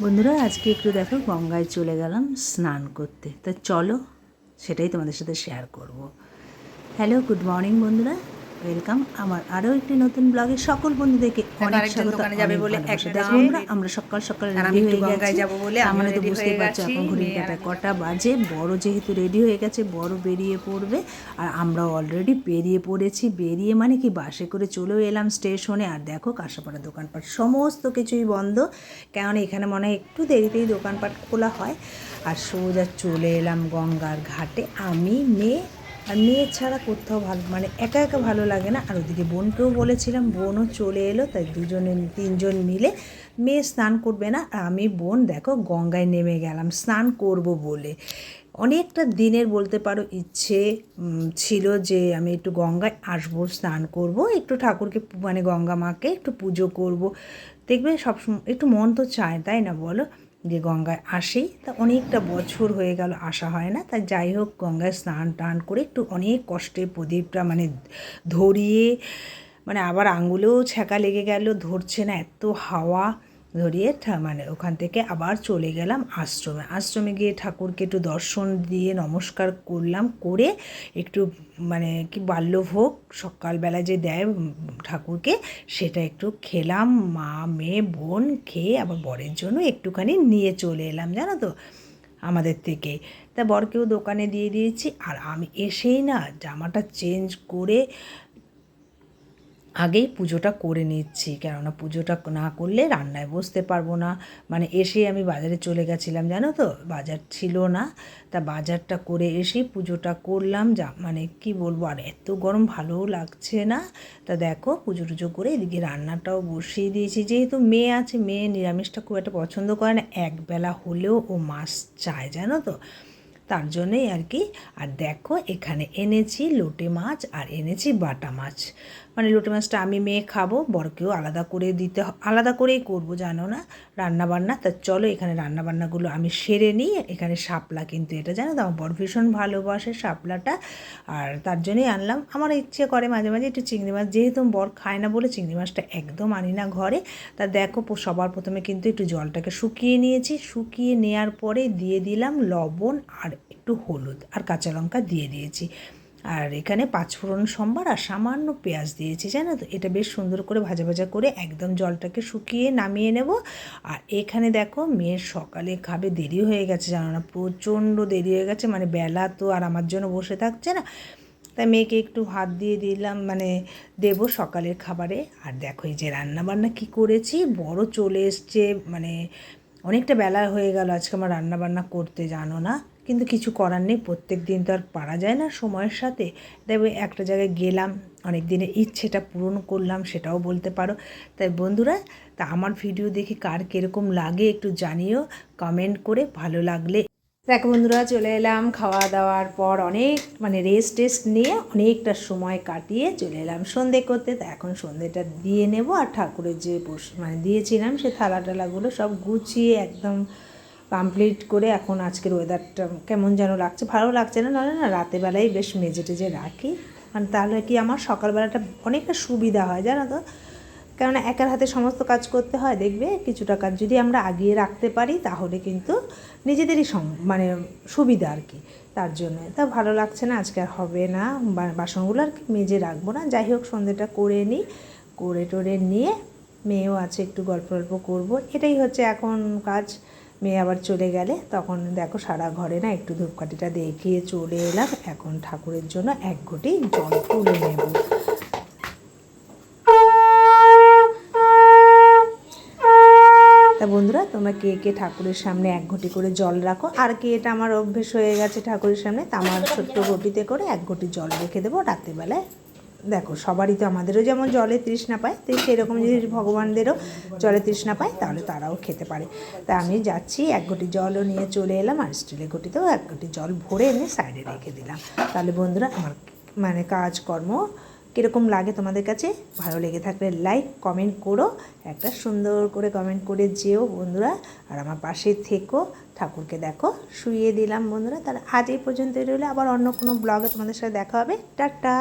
বন্ধুরা, আজকে একটু দেখো, গঙ্গায় চলে গেলাম স্নান করতে। তা চলো, সেটাই তোমাদের সাথে শেয়ার করব। হ্যালো গুড মর্নিং বন্ধুরা। ওয়েলকাম। আমার আরও একটি নতুন ব্লগে সকল বন্ধুদেরকে অনেক স্বাগত যাবে বলে বন্ধুরা, আমরা সকাল সকাল রেডি হয়ে গেছি। যাব বলে মানে তো হয়ে পারছ এখন ঘড়ির কাটা কটা বাজে বড় যেহেতু রেডি হয়ে গেছে বড় বেরিয়ে পড়বে। আর আমরা অলরেডি বেরিয়ে পড়েছি। বেরিয়ে মানে কি? বাসে করে চলেও এলাম স্টেশনে আর দেখো কাঁসাপাড়া দোকানপাট সমস্ত কিছুই বন্ধ। কেননা এখানে মনে হয় একটু দেরিতেই দোকানপাট খোলা হয়। আর সোজা চলে এলাম গঙ্গার ঘাটে। আমি মেয়ে আর মেয়ে ছাড়া কোথাও ভালো মানে একা একা ভালো লাগে না। আর ওদিকে বোনকেও বলেছিলাম, বোনও চলে এলো, তাই দুজনে, তিনজন মিলে মেয়ে স্নান করবে না। আর আমি বোন, দেখো, গঙ্গায় নেমে গেলাম, স্নান করব বলে। অনেকটা দিনের বলতে পারো ইচ্ছে ছিল যে আমি একটু গঙ্গায় আসব, স্নান করব, একটু ঠাকুরকে মানে গঙ্গা মাকে একটু পুজো করব। দেখবে সবসময়, একটু মন তো চায়, তাই না বলো? যে গঙ্গায় আসি। তা অনেকটা বছর হয়ে গেল, আসা হয় না। তাই যাই হোক, গঙ্গায় স্নান টান করে একটু অনেক কষ্টে প্রদীপটা মানে ধরিয়ে মানে আবার আঙুলেও ছ্যাঁকা লেগে গেল, ধরছে না এত হাওয়া। ধরিয়ে মানে ওখান থেকে আবার চলে গেলাম আশ্রমে। আশ্রমে গিয়ে ঠাকুরকে একটু দর্শন দিয়ে নমস্কার করলাম, করে একটু মানে কি বাল্যভোগ সকালবেলা যে দেয় ঠাকুরকে সেটা একটু খেলাম, মা, মেয়ে, বোন খেয়ে আবার বরের জন্য একটুখানি নিয়ে চলে এলাম, জানো তো, আমাদের থেকে। তা বরকেও দোকানে দিয়ে দিয়েছি, আর আমি এসেই না জামাটা চেঞ্জ করে আগেই পুজোটা করে নিচ্ছি। কেননা পুজোটা না করলে রান্নায় বসতে পারব না। মানে এসে আমি বাজারে চলে গেছিলাম, জানো তো? বাজার ছিল না। তা বাজারটা করে এসে পুজোটা করলাম। যা মানে কি বলব, আর এত গরম ভালোও লাগছে না। তা দেখো, পুজো টুজো করে এদিকে রান্নাটাও বসিয়ে দিয়েছি। যেহেতু মেয়ে আছে, মেয়ে নিরামিষটা খুব একটা পছন্দ করে না। একবেলা হলেও ও মাছ চায়, জানো তো? তার জন্যই আর কি। আর দেখো, এখানে এনেছি লোটে মাছ আর এনেছি বাটা মাছ। মানে লোটে মাছটা আমি মেয়ে খাব, বরকেও আলাদা করে দিতে আলাদা করেই করব, জানো না? রান্নাবান্না, তা চলো এখানে রান্নাবান্নাগুলো আমি সেরে নিই। এখানে শাপলা কিন্তু এটা, জানো তো? আমার বর ভীষণ ভালোবাসে শাপলাটা। আর তার জন্যই আনলাম। আমার ইচ্ছে করে মাঝে মাঝে একটু চিংড়ি মাছ। যেহেতু বর খায় না বলে চিংড়ি মাছটা একদম আনি না ঘরে, তা দেখো সবার প্রথমে কিন্তু একটু জলটাকে শুকিয়ে নিয়েছি। শুকিয়ে নেওয়ার পরে দিয়ে দিলাম লবণ আর একটু হলুদ আর কাঁচা লঙ্কা দিয়ে দিয়েছি। আর এখানে পাঁচফোড়ন সম্বার আর সামান্য পেঁয়াজ দিয়েছি, জানো তো? এটা বেশ সুন্দর করে ভাজা ভাজা করে একদম জলটাকে শুকিয়ে নামিয়ে নেব। আর এখানে দেখো, মেয়ের সকালে খাবে দেরি হয়ে গেছে, জানো না? প্রচণ্ড দেরি হয়ে গেছে মানে বেলা তো আর আমার জন্য বসে থাকছে না। তাই মেয়েকে একটু ভাত দিয়ে দিলাম মানে দেবো সকালের খাবারে। আর দেখো, এই যে রান্না বান্না কী করেছি? বড় চলে এসছে মানে অনেকটা বেলা হয়ে গেল আজকে আমার রান্না বান্না করতে, জানো না? কিন্তু কিছু করার নেই, প্রত্যেক দিন তো আর পারা যায় না সময়ের সাথে। দেখবে একটা জায়গায় গেলাম অনেক দিনের ইচ্ছেটা পূরণ করলাম, সেটাও বলতে পারো। তাই বন্ধুরা, তা আমার ভিডিও দেখে কার কীরকম লাগে একটু জানিও কমেন্ট করে ভালো লাগলে দেখো বন্ধুরা চলে এলাম খাওয়া দাওয়ার পর অনেক মানে রেস্ট টেস্ট নিয়ে অনেকটা সময় কাটিয়ে চলে এলাম সন্ধে করতে। তা এখন সন্ধেটা দিয়ে নেব আর ঠাকুরের যে মানে দিয়েছিলাম সে থালা টালাগুলো সব গুছিয়ে একদম কমপ্লিট করে এখন আজকের ওয়েদারটা কেমন যেন লাগছে। ভালো লাগছে না, নাহলে না রাতের বেলায় বেশ মেজে টেজে রাখি। মানে তাহলে কি আমার সকালবেলাটা অনেকটা সুবিধা হয় জানো তো? কেননা একার হাতে সমস্ত কাজ করতে হয়, দেখবে কিছুটা কাজ যদি আমরা আগিয়ে রাখতে পারি তাহলে কিন্তু নিজেদেরই মানে সুবিধা আর কি, তার জন্য। তা ভালো লাগছে না, আজকে আর হবে না বাসনগুলো আর কি মেজে রাখব না। যাই হোক সন্ধ্যেটা করে নিই, করে টোরে নিয়ে মেয়েও আছে, একটু গল্প গল্প করব। এটাই হচ্ছে এখন কাজ, মেয়ে আবার চলে গেলে তখন দেখো সারা ঘরে না একটু ধূপকাঠিটা দেখিয়ে চলে এলাম। এখন ঠাকুরের জন্য এক ঘটি জল তুলে নেব। তোমরা কে কে ঠাকুরের সামনে এক ঘটি করে জল রাখো? আর কে এটা আমার অভ্যেস হয়ে গেছে ঠাকুরের সামনে, তা আমার ছোট্ট ঘটিতে করে এক ঘটি জল রেখে দেবো রাত্রেবেলায়। দেখো, সবারই তো আমাদেরও যেমন জলে তৃষ্ণা পায়, তো সেরকম যদি ভগবানদেরও জলে তৃষ্ণা পায়, তাহলে তারাও খেতে পারে। তা আমি যাচ্ছি, এক ঘটি জলও নিয়ে চলে এলাম, আর স্টিলের ঘটিতেও এক ঘটি জল ভরে এনে সাইডে রেখে দিলাম। তাহলে বন্ধুরা, আমার মানে কাজকর্ম কীরকম লাগে তোমাদের কাছে? ভালো লেগে থাকলে লাইক কমেন্ট করো। একটা সুন্দর করে কমেন্ট করে যেও বন্ধুরা। আর আমার পাশে থেকো, ঠাকুরকে দেখো। শুয়ে দিলাম বন্ধুরা। তাহলে আজ এই পর্যন্ত রইলে। আবার অন্য কোনো ব্লগে তোমাদের সাথে দেখা হবে। টাটা!